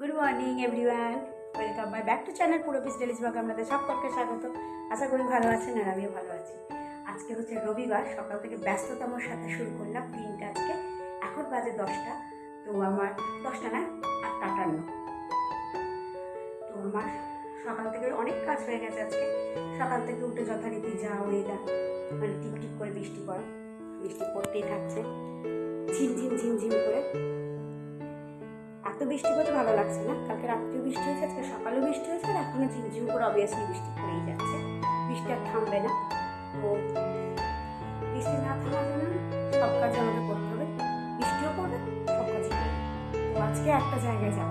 Good morning everyone welcome my back to channel পুরো ডেলিস ব্লগে আপনাদের সকলকে স্বাগত। আশা করি ভালো আছেন আর আমিও ভালো আছি। আজকে হচ্ছে রবিবার, সকাল থেকে ব্যস্ততমর সাথে শুরু করলাম দিনটা আজকে। এখন বাজে দশটা, তো আমার দশটা না, আটটা আটান্ন। তো আমার সকাল থেকে অনেক কাজ হয়ে গেছে আজকে। সকাল থেকে উঠে যথারীতি যা ওয়েদার মানে টিপ টিপ করে বৃষ্টি পড়া, বৃষ্টি পড়তেই থাকছে। ঝিমঝিম ঝিমঝিম করে এত বৃষ্টি পড়তে ভালো লাগছে না। কালকে রাত্রেও বৃষ্টি হয়েছে, আজকে সকালেও বৃষ্টি হয়েছে, আর এখনও ঝিমঝিম করে অবভিয়াসলি বৃষ্টি পড়েই যাচ্ছে। বৃষ্টি আর থামবে না। তো বৃষ্টি না থামার জন্য সব কাজ আমাদের করতে হবে। বৃষ্টিও পড়বে, সব কাজ তো আজকে একটা জায়গায় যাব।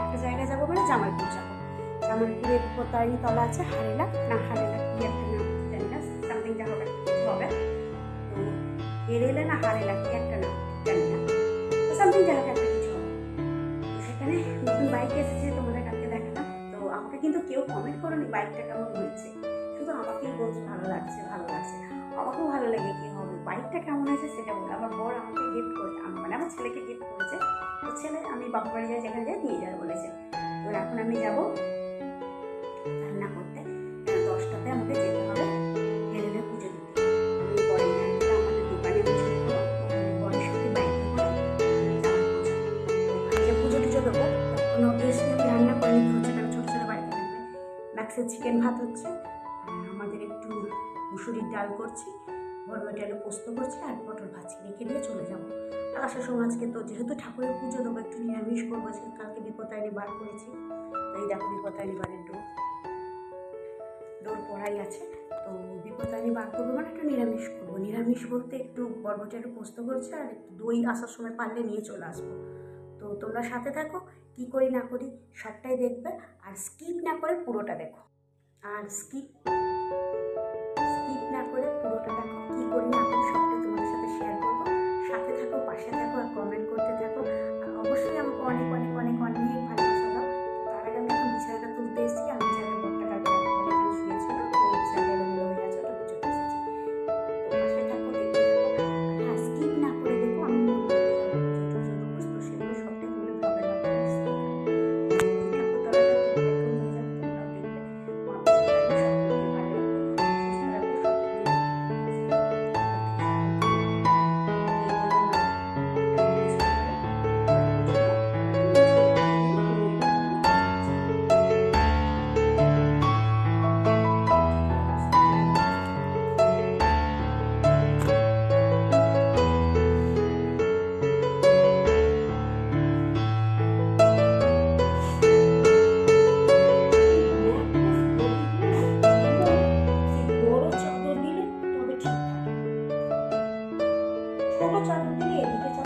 একটা জায়গায় যাব মানে জামালপুর যাব। জামালপুরে কোতায়নি তলা আছে, হারেলা। না, হারেলা কি একটা নাম জানি না সামথিং যা হবে হবে। তো হেরেলে না হারেলা কি একটা নাম জানি না। তো সামথিং যা হবে সেখানে নতুন বাইক এসেছে, তোমাদের কালকে দেখালাম। তো আমাকে কিন্তু কেউ কমেন্ট করোনি বাইকটা কেমন হয়েছে। শুধু আমাকেই বলছে, ভালো লাগছে ভালো লাগছে। আমাকেও ভালো লাগে কি হবে বাইকটা কেমন হয়েছে সেটা বলে। আমার বর আমাকে গিফট করেছে মানে আমার ছেলেকে গিফট করেছে। তো ছেলে, আমি বাপা বাড়ি যাই, যেখানে যাই, নিয়ে যাবে বলেছে। তো এখন আমি যাব রান্না করতে। দশটাতে আমাকে যেতে হবে। ম্যাক্সের চিকেন ভাত হচ্ছে। আমাদের একটু মুসুরির ডাল করছি, বড় ডালে পোস্ত করছি আর পটল ভাজি রেখে দিয়ে চলে যাব। আর আসার সময় আজকে তো যেহেতু ঠাকুরের পুজো দেবো একটু নিরামিষ করব। আজকে কালকে বিপত্তায়নি বার করেছি। তো এই দেখো বিপত্তায়নি বারের ডোর ডোর পড়াই আছে। তো বিপত্তায়নি বার করব মানে একটু নিরামিষ করব। নিরামিষ বলতে একটু বরবটি একটু পোস্ত করছে আর একটু দই আসার সময় পারলে নিয়ে চলে আসব। তো তোমরা সাথে থাকো, কি করি না করি সবটাই দেখবে, আর স্কিপ না করে পুরোটা দেখো। আর স্কিপ স্কিপ না করে পুরোটা দেখো। কি করি না করি সবটা তোমাদের সাথে শেয়ার করব। সাথে থাকো, পাশে থাকো, আর কমেন্ট করতে থাকো। অবশ্যই আমাকে অনেক অনেক অনেক অনেক ভালোবাসা দাও। তার আগে আমি এখন বিছানাটা তুলতে এসেছি, আমি 我做专门的，你去做。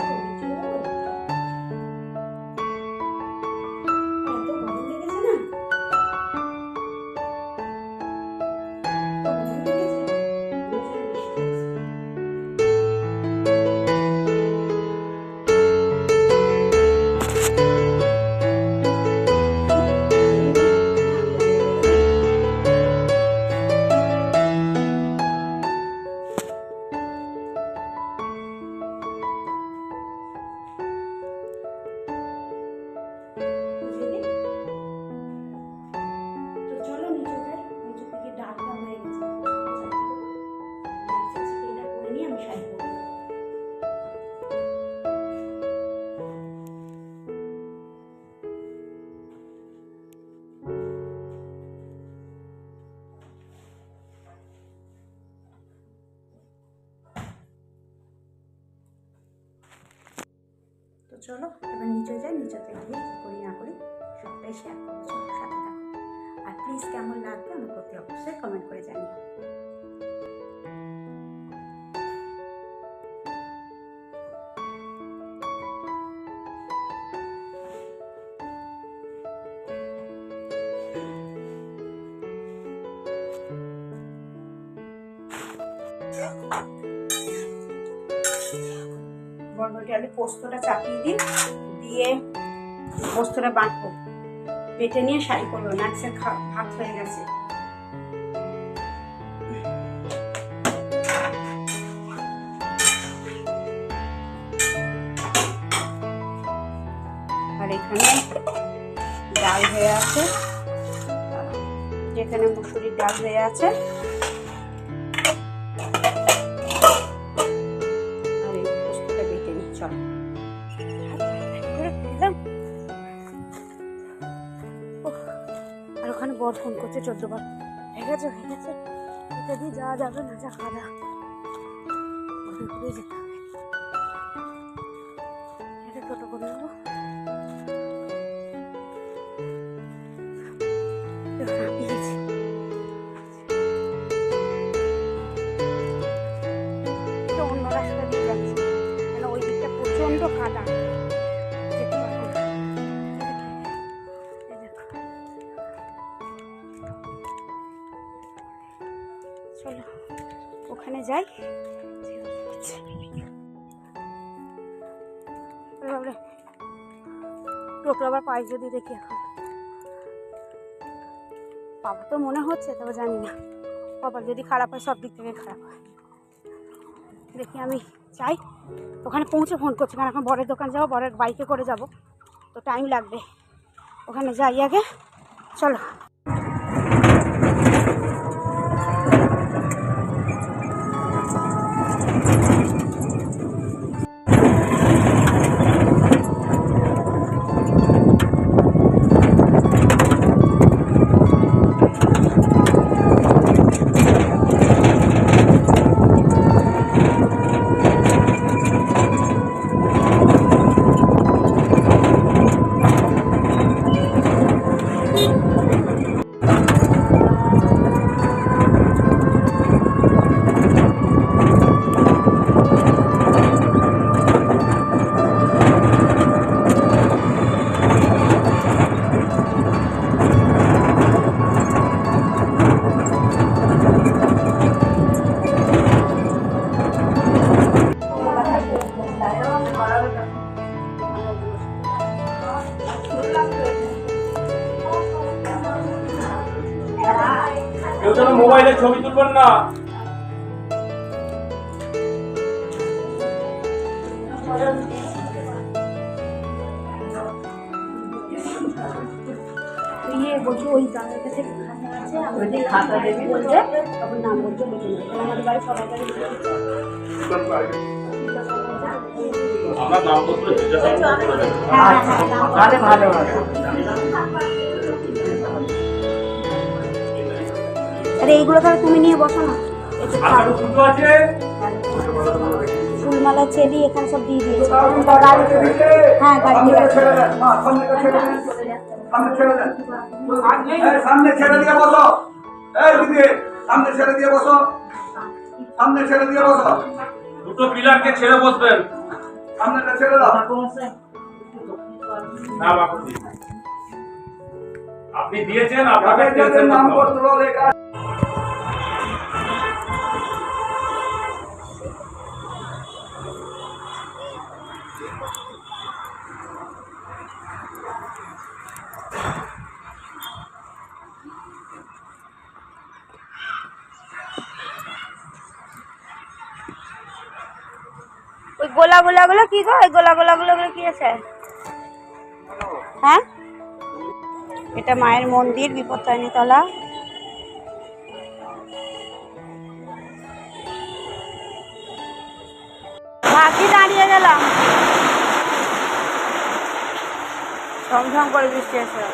চলো, এবার নিচে যাই নিচেতে গিয়ে কী করি না করি, সবটাই শেয়ার করব চলো সাথে থাকো। আর প্লিজ কেমন লাগবে, আমার প্রতি অবশ্যই কমেন্ট করে জানিও। আলু পোস্তটা চাপিয়ে দিই দিয়ে পোস্তটা বাঁটবো বেটে নিয়ে শাড়ি করব ম্যাক্সের ভাত হয়ে গেছে। আর এখানে ডাল হয়ে আছে। যেখানে মুসুরির ডাল হয়ে আছে। ফোন করছে চন্দ্রবাব বার। হয়ে গেছে হয়ে গেছে। এটা দিয়ে যাওয়া যাবে, না যা খাওয়া ঘুরে ঘুরে যেতে টোটো আবার পাই যদি দেখি এখন। বাবা তো মনে হচ্ছে, তবে জানি না। কপাল যদি খারাপ হয়, সব দিক থেকে খারাপ হয়। দেখি আমি চাই ওখানে পৌঁছে ফোন করছি, কারণ এখন বরের দোকান যাব, বরের বাইকে করে যাব। তো টাইম লাগবে। ওখানে যাই আগে। চলো। ছবি তুলবেন না। ইয়ে বলছি ওই দাদার কাছে খাতা আছে আমাদের খাতা দেবে। বলছে? তখন নাম বলছে নেবে আমাদের বাড়ি সবাই বাড়ি আমরা নামপত্র জিজ্ঞাসা করে দেবো। হ্যাঁ হ্যাঁ বলছে। তাহলে ভালো আরে এইগুলো তাহলে তুমি নিয়ে বসো না। ফুলমালা চেলি এখানে সব দিয়ে দিয়েছে। হ্যাঁ গাড়ি সামনে ছেড়ে দেন এই, সামনে ছেড়ে দিয়ে বসো। এই দিদি সামনে ছেড়ে দিয়ে বসো। সামনে ছেড়ে দিয়ে বসো। দুটো পিলারকে ছেড়ে বসবেন। সামনেটা ছেড়ে দাও। না বাপুজি আপনি দিয়েছেন আপনাকে। নামপত্র লেখা গোলা গোলা গুলো কি গো? গোলা গোলা গুলো কি আছে? হ্যাঁ? এটা মায়ের মন্দির বিপত্তারিণী তলা বাকি দাঁড়িয়ে গেলাম। ঝমঝম করে বৃষ্টি এসে। আর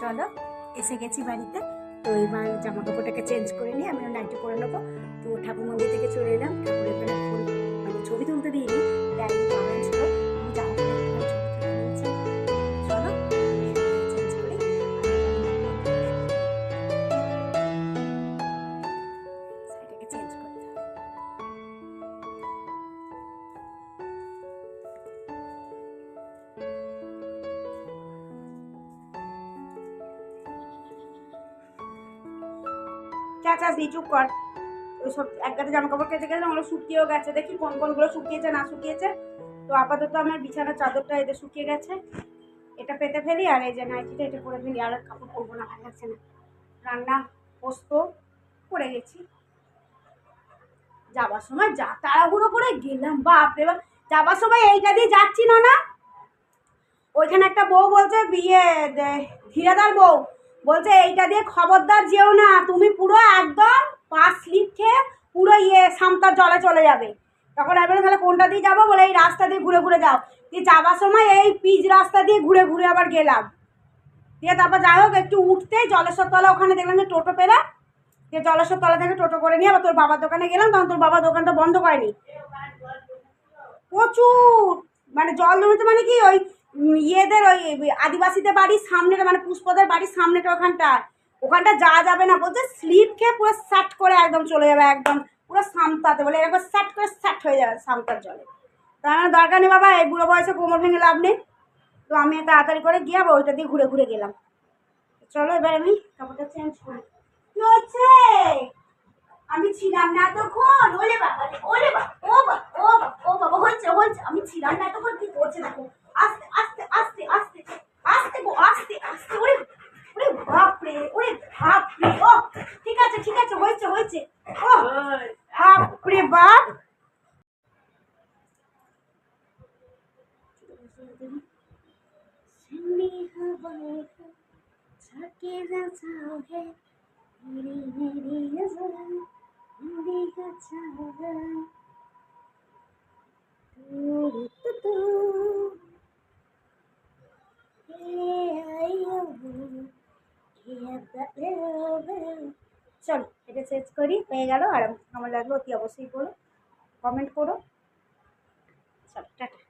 চলো, এসে গেছি বাড়িতে। তো এবার জামা কাপড়টাকে চেঞ্জ করে নিয়ে আমি নাইটি পরে নেব। তো ঠাকুর মন্দির থেকে চলে এলাম। ঠাকুরের বেলা ফুল মানে ছবি তুলতে দিইনি। ব্যাগ চাচাস নি চুপ কর। ওই সব এক গাদা জামা কাপড় কেটে গেছে, ওগুলো শুকিয়েও গেছে। দেখি কোন কোনগুলো শুকিয়েছে, না শুকিয়েছে। তো আপাতত আমার বিছানার চাদরটা এদের শুকিয়ে গেছে। এটা পেতে ফেলি আর এই যে নাইটিটা এটা পরে ফেলি। আর কাপড় পরবো না, ভালো লাগছে না। রান্না পোস্ত করে গেছি। যাবার সময় যা তাড়াহুড়ো করে গেলাম, বাপরে বাপ। যাবার সময় এইটা দিয়ে যাচ্ছি না না ওইখানে একটা বউ বলছে, বিয়ে ধীরাদার বউ। বলছে, এইটা দিয়ে খবরদার যেও না, তুমি পুরো একদম পাঁচ স্লিপ খেয়ে পুরো ইয়ে সামতার জলে চলে যাবে। তখন আমি তাহলে কোনটা দিয়ে যাব? বলে, এই রাস্তা দিয়ে ঘুরে ঘুরে যাও। দিয়ে যাবার সময় এই পিচ রাস্তা দিয়ে ঘুরে ঘুরে আবার গেলাম। দিয়ে তারপর যাই হোক, একটু উঠতেই জলেশ্বর তলা ওখানে দেখলাম যে টোটো পেলাম। দিয়ে জলেশ্বর তলা থেকে টোটো করে নিয়ে আবার তোর বাবার দোকানে গেলাম, তখন তোর বাবার দোকানটা বন্ধ করেনি। প্রচুর! মানে জল জমেছে মানে কি? ওই ইয়েদের ওই আদিবাসীদের বাড়ির সামনেটা মানে পুষ্পদের বাড়ির সামনেটা ওখানটা ওখানটা যাওয়া যাবে না, বলছে স্লিপ খেয়ে পুরো সাট করে একদম চলে যাবে, একদম পুরো সামতাতে বলে, এরকম সাট করে সাট হয়ে যাবে সামতার জলে। তো আমার দরকার নেই বাবা, এই বুড়ো বয়সে কোমর ভেঙে লাভ নেই। তো আমি তাড়াতাড়ি করে গিয়ে আবার ওইটা দিয়ে ঘুরে ঘুরে গেলাম। চলো এবার আমি কাপড়টা চেঞ্জ করি। আমি ছিলাম না তখন। ওলে বাবা ওলে বাবা, ও বাবা ও বাবা ও বাবা, হচ্ছে হচ্ছে। আমি ছিলাম না তখন, কি করছে দেখো। আস্তে আস্তে আস্তে গো আস্তে আস্তে ওরে ওরে বাপ রে ওরে বাপ রে ও ঠিক আছে ঠিক আছে হয়েছে হয়েছে ও বাপ রে বাপ झाके जाओ है मेरी मेरी नजर मेरी गचाओ চলো, এটা শেষ করি, হয়ে গেল। আর কেমন লাগল অতি অবশ্যই করো কমেন্ট করো। চলো, টাটা।